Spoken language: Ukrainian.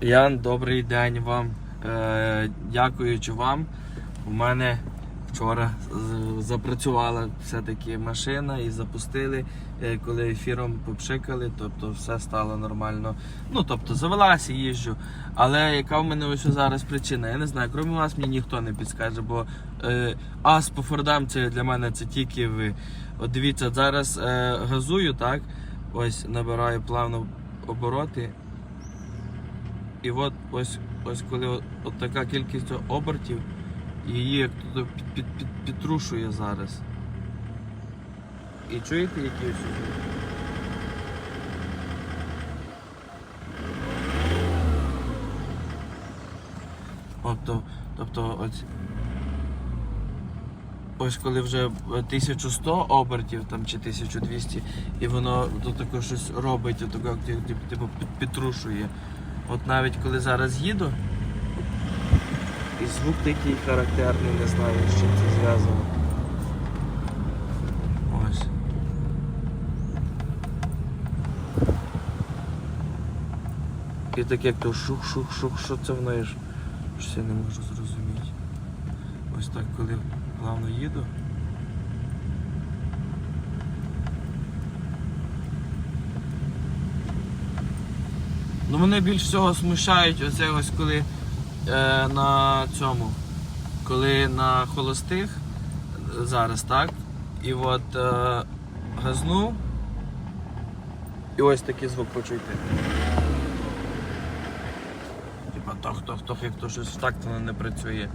Ян, добрий день вам. Е, дякуючи вам. У мене вчора запрацювала все-таки машина і запустили, е, коли ефіром попшикали, тобто все стало нормально. Ну, тобто завелася, їжджу. Але яка в мене ось зараз причина? Я не знаю, крім вас мені ніхто не підскаже, бо е, ас по Фордам це для мене це тільки ви. От дивіться, зараз е, газую, так? Ось набираю плавно обороти. І от ось, ось коли от, така кількість обертів, її як тут під, під, під, підтрушує зараз. І чуєте, які ось? Тобто, тобто ось, ось коли вже 1100 обертів там, чи 1200, і воно то таке щось робить, отако, типу підтрушує. От навіть коли зараз їду, і звук такий характерний, не знаю, з чим це зв'язано. Ось. І так як то шух-шух-шух, що це воно є? ж? Я не можу зрозуміти. Ось так, коли плавно їду. Ну мене більш всього смущають оце ось коли е, на цьому, коли на холостих зараз, так? І от е, газну. І ось такий звук почуйте. Типа тох, тох, тох, як то щось так воно не працює.